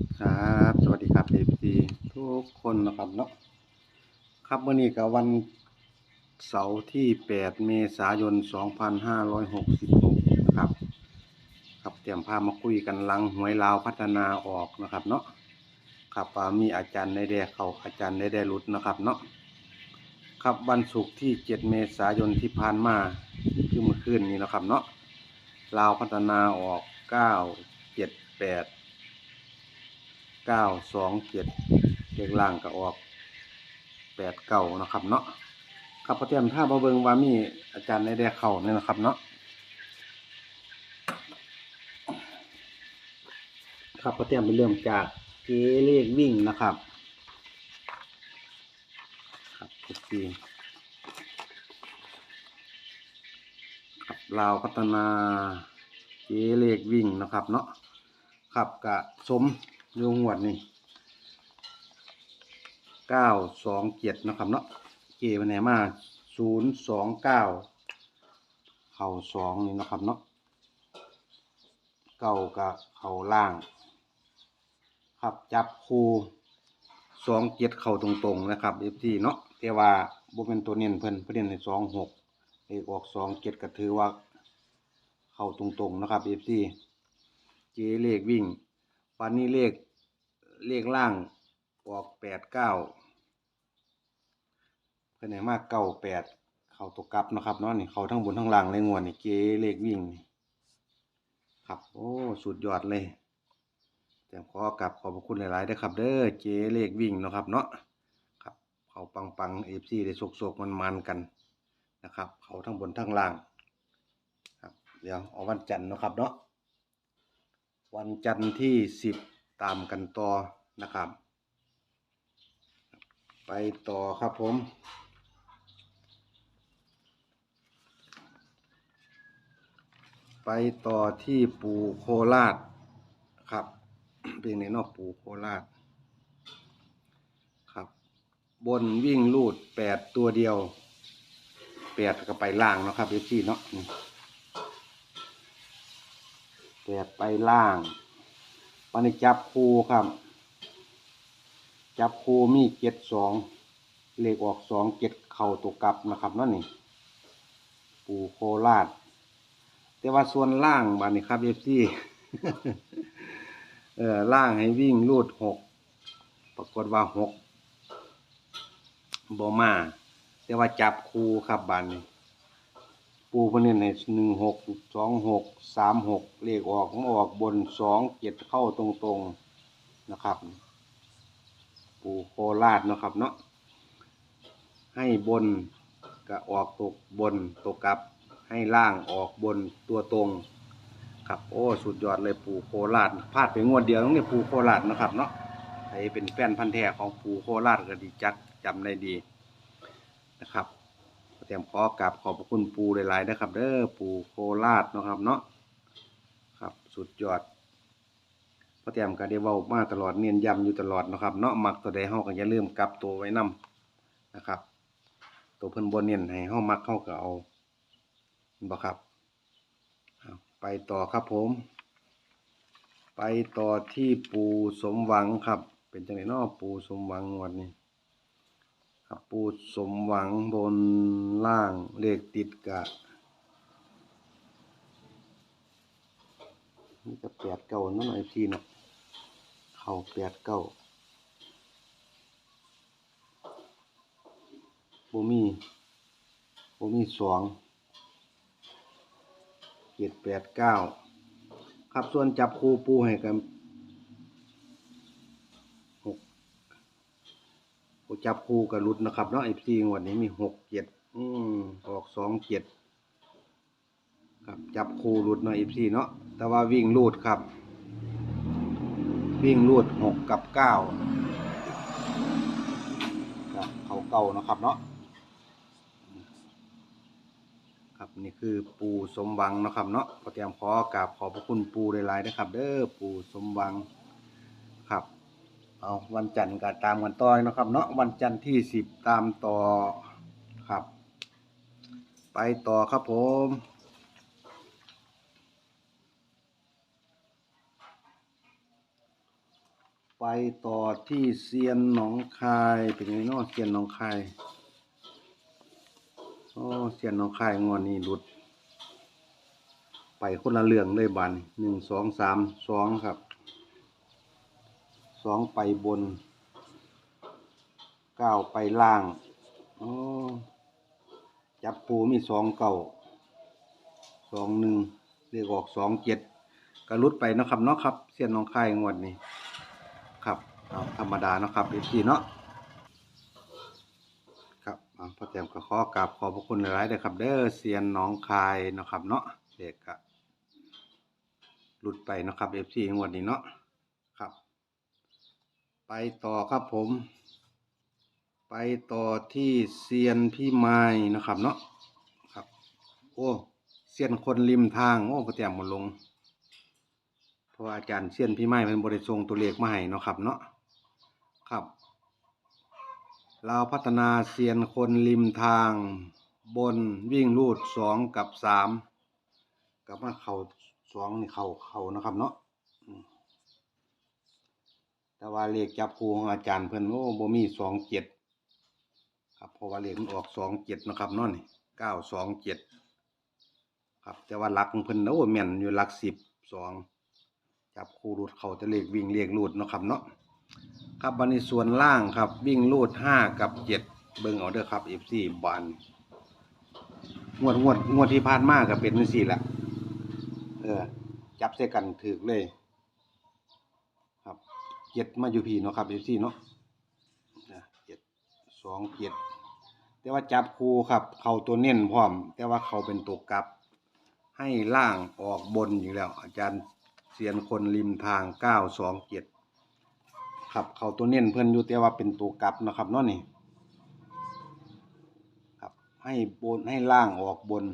ครับสวัสดีครับเอฟซีทุกคนนะครับเนาะครับวันนี้กับวันเสาร์ที่ 8 เมษายน 2566 นะครับครับเตรียมพามาคุยกันหลังหวยลาวพัฒนาออกนะครับเนาะครับมีอาจารย์ได้แดเขาอาจารย์ได้แดหลุดนะครับเนาะครับวันศุกร์ที่ 7 เมษายนที่ผ่านมาคือเมื่อคืนนี้นะครับเนาะลาวพัฒนาออก 9 7 8 เก้าสองเจ็ดเลขล่างก็ออกแปดเก้านะครับเนาะครับพอเตรียมท่ามาเบิงว่ามีอาจารย์ได้ได้เข้าเนี่ยนะครับเนาะครับพอเตรียมไปเริ่มจากเกเลขวิ่งนะครับ ครับทุกทีครับลาวพัฒนาเกเลขวิ่งนะครับเนาะครับกะสม อยู่งวดนี่เก้าสองเจ็ดนะครับเนาะเกวันไหนมาศูนย์สองเก้าเข่าสองนี่นะครับเนาะเก้ากับเข่าล่าง ครับจับคูสองเจ็ดเข่าตรงๆนะครับเอฟซีเนาะแต่ว่าบ่เป็นตัวเน้นเพิ่นเพิ่นเน้นในสองหกเลขออกสองเจ็ดก็ถือว่า เข้าตรงๆนะครับเอฟซีเจเลขวิ่ง วันนี้เลขเลขล่างออกแปดเก้าเพื่อนไหนมากเก้าแปดเขาตกกลับนะครับเนาะนี่เขาทั้งบนทั้งล่างเลยงวดนี่เกเลขวิ่งนี่ครับโอ้สุดยอดเลยแต่ขอกลับขอบคุณหลายๆด้วยครับเด้อเจเลขวิ่งนะครับเนาะครับเขาปังปังเอฟซีได้โศกๆมันมันกันนะครับ เขาทั้งบนทั้งล่างครับเดี๋ยวเอาวันจันทร์นะครับเนาะ วันจันทร์ที่สิบตามกันต่อนะครับ ไปต่อครับผม ไปต่อที่ปูโคราชครับ เป็นในนอกปูโคราชครับ บนวิ่งลูดแปดตัวเดียวแปดก็ไปล่างเนาะครับเอฟซีเนาะ ปดไปล่างวันนี้จับคูครับ จับคูมีเจ็ดสองเลขออกสองเจ็ดเข่าตัวกลับนะครับนั่นนี่ ปูโคราช แต่ว่าส่วนล่างบานนี้ครับเอฟซีเออล่างให้วิ่งรูดหกปรากฏว่าหกบอมาแต่ว่าจับคูครับบานนี้ ปูเพนเน้นในหนึ่งหกสองหกสามหกเลขออกมันออกบนสองเจ็ดเข้าตรงๆนะครับ ปูโคราชนะครับเนาะให้บนก็ออกตกบนตกกลับ ให้ล่างออกบนตัวตรง ครับโอ้สุดยอดเลยปูโคราชพลาดไปงวดเดียวต้องเรียปูโคราชนะครับเนาะใครเป็นแฟนพันธุ์แท้ของปูโคราชก็ดีจักจำได้ดีนะครับ เตรียมขอกราบขอบคุณปูหลายๆนะครับ เด้อปูโคราชเนาะครับเนาะครับสุดยอดพระเตรียมก็ได้เว้ามาตลอดเนียนย้ำอยู่ตลอดนะครับเนาะมักตัวใดเฮาก็อย่าลืมกลับตัวไว้นํนะครับ ตัวเพิ่นบ่เน้นให้เฮามักเฮาก็เอานบ่ครับไปต่อครับผม ไปต่อที่ปูสมหวังครับ เป็นจังไดเนาะปูสมหวังงวดนี้ ครับปูสมหวังบนล่างเลขติดกะนี่ก็แปดเก้านั่นหน่อยทีเนาะเข่าแปดเก้าบ่มีบ่มีสองเจ็ดแปดเก้าครับส่วนจับคูปูให้กันหก ผม จับคู่กับรุดนะครับเนาะไอ้ซีงวดนี้มีหกเจ็ดอืมออกสองเจ็ดครับจับคู่รุดเนาะไอ้ซีเนาะแต่ว่าวิ่งรูดครับ วิ่งรูดหกกับเก้าครับเขาเก่านะครับเนาะครับนี่คือปูสมหวังนะครับเนาะก็เตรียมขอกราบขอบพระคุณปูหลายๆนะครับ เด้อปูสมหวัง เอาวันจันทร์ก็ตามกันต่อนะครับ เนาะวันจันทร์ที่สิบตามต่อครับ ไปต่อครับผมไปต่อที่เซียนหนองคายเป็นไงเนาะเซียนหนองคายโอ้เซียนหนองคายงวดนี้หลุด ไปคนละเรื่องเลยบันหนึ่งสองสามสองครับ สองไปบนเก้าไปล่างโอ้จับปูมีสองเก่าสองหนึ่งเรียกออกสองเจ็ดกระลุดไปนะครับเนาะครับ เสียนน้องคายงวดนี้ครับเอาธรรมดาเนาะครับเอฟซีเนาะครับเอาพอแต้มก็ขอกราบขอบพระคุณหลายๆเลยครับ เด้อเซียนน้องคายเนาะครับเนาะเด็กก็หลุดไปเนาะครับเอฟซีงวดนี้เนาะ ไปต่อครับผม ไปต่อที่เซียนพี่ไม้นะครับเนาะครับ โอ้เซียนคนริมทางโอ้พอแตมหมดลงเพราะอาจารย์เซียนพี่ไม้เป็นบริทรงตัวเลขมาให้เนาะครับเนาะครับเราพัฒนาเซียนคนริมทางบนวิ่งรูดสองกับสามกับมาเข่าสองนี่เข่าเข่านะครับเนาะ แต่ว่าเลขจับคูของอาจารย์เพิ่นโอ้บ่มีสองเจ็ดครับเพราะว่าเลขมันออกสองเจ็ดนะครับนาะนี่เก้าสองเจ็ดครับแต่ว่าหลักของเพิ่นโอ้แม่นอยู่หลักสิบสองจับคู่รูดเขาจะเลขวิ่งเรียกรูดนะครับเนาะครับบันนี้ส่วนล่างครับ วิ่งรูดห้ากับเจ็ดเบิ่งเอาเด้อครับเอฟซีบานงวดงวดงวดที่ผ่านมาก็เป็นจังซี่แหละเออจับใส่กันถือเลย เจ็ดมาอยู่พี่เนาะครับเอฟซีเนาะเจ็ดสองเจ็ดแต่ว่าจับคู่ครับ เขาตัวเน้นพร้อม แต่ว่าเขาเป็นตัวกลับ ให้ล่างออกบนอยู่แล้ว อาจารย์เสียนคนริมทางเก้าสองเจ็ดครับเขาตัวเน้นเพิ่อนอยู่แต่ว่าเป็นตัวกลับนะครับเนาะนี่ครับให้บนให้ล่างออกบน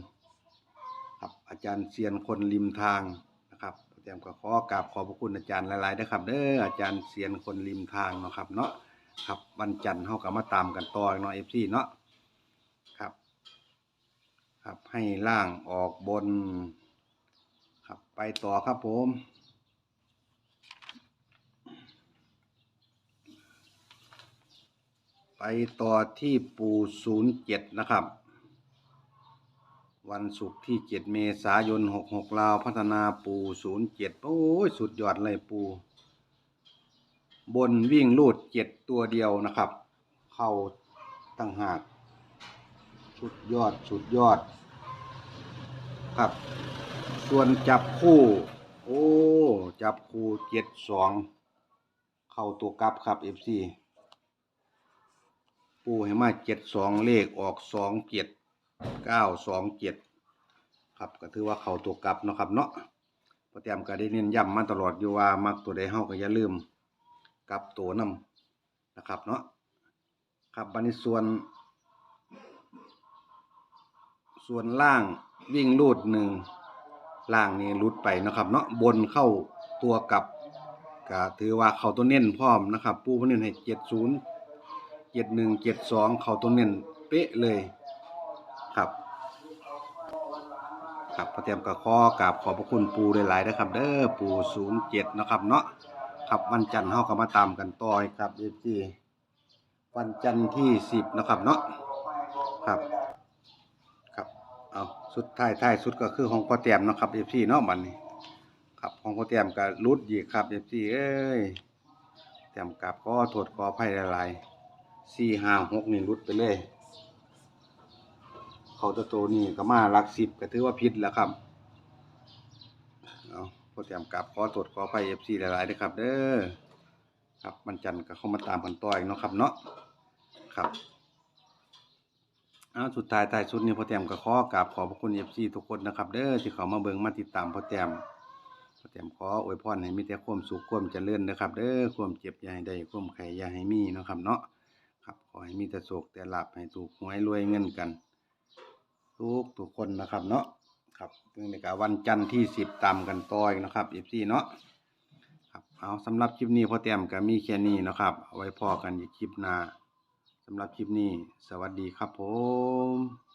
ครับอาจารย์เสียนคนริมทางนะครับ ต้มก็ขอกราบขอบพระคุณอาจารย์หลายๆนะครับเด้ออาจารย์เสียนคนริมทางเนาะครับเนาะครับวันจันทร์เฮาก็มาตามกันต่อเนาะ FC เนาะครับ ครับให้ล่างออกบน ครับไปต่อครับผมไปต่อที่ปูศูนย์เจ็ดนะครับ วันศุกร์ที่เจ็ดเมษายนหกหกลาวพัฒนาปูศูนย์เจ็ดโอ้ยสุดยอดเลยปู บนวิ่งลูดเจ็ดตัวเดียวนะครับ เข้าตั้งหาก สุดยอดสุดยอด ครับ ส่วนจับคู่ โอ้ จับคู่เจ็ดสองเข้าตัวกลับครับ FC ปูให้มาเจ็ดสองเลขออกสองเจ็ด เก้าสองเจ็ดครับก็ถือว่าเข้าตัวกลับเนาะครับเนาะพอแต้มก็ได้เน้นย้ำมาตลอดอยู่ว่ามักตัวใดเฮาก็อย่าลืมกลับตัวนำนะครับเนาะครับบัดนี้ส่วน ส่วนล่างวิ่งลูดหนึ่งล่างนี่ลุดไปนะครับเนาะบนเข้าตัวกลับก็ถือว่าเขาตัวเน้นพร้อมนะครับ ปูพิ่นเน้นให้เจ็ดศูนย์เจ็ดหนึ่งเจ็ดสองเขาตัวเน้นเป๊ะเลยครับ ครับพระเตรียมกับข้อกราบขอบพระคุณปูหลายๆนะครับ เด้อปูศูนย์เจ็ดนะครับเนาะครับวันจันทร์เฮาก็มาตามกันต่อยครับเอจีวันจันทร์ที่สิบนะครับเนาะครับครับเอาสุดท้ายท้ายสุดก็คือของพ่อแต้มนะครับเอฟซีเนาะมันนี้ครับของพ่อแต้มก็รุดอีกครับเอฟซีเอ้ยแต้มกับก็โทษขออภัยหลายๆสี่ห้าหกนี่รุดไปเลย เขาตัวโตนี่ก็มาหลักสิบก็ถือว่าผิดแล้วครับเอาพอแต้มกลับขอโทษขออภัยเอฟซีหลายๆนะครับ เด้อครับมันจันทร์ก็เข้ามาตามกันต่ออีกเนาะครับเนาะครับอ้าวสุดท้ายท้ายสุดนี้พอแต้มก็ขอกราบขอบพระคุณเอฟซีทุกคนนะครับ เด้อที่เขามาเบิ่งมาติดตามพอแต้มพอแต้มขออวยพรให้มีแต่ความสุขความเจริญนะครับ เด้อความเจ็บอย่าให้ได้ความไข่อย่าให้มีเนาะครับเนาะครับขอให้มีแต่โศกแต่หลาบให้ถูกหวยรวยเงินกัน ทุกทุกคนนะครับเนาะครับเพิ่งในการวันจันทร์ที่สิบตามกันต่อยนะครับเอฟซีเนาะครับเอาสำหรับคลิปนี้พ่อเต็มก็มีแค่นี้นะครับ เอาไว้พอกันอีกคลิปหน้าสำหรับคลิปนี้ สวัสดีครับผม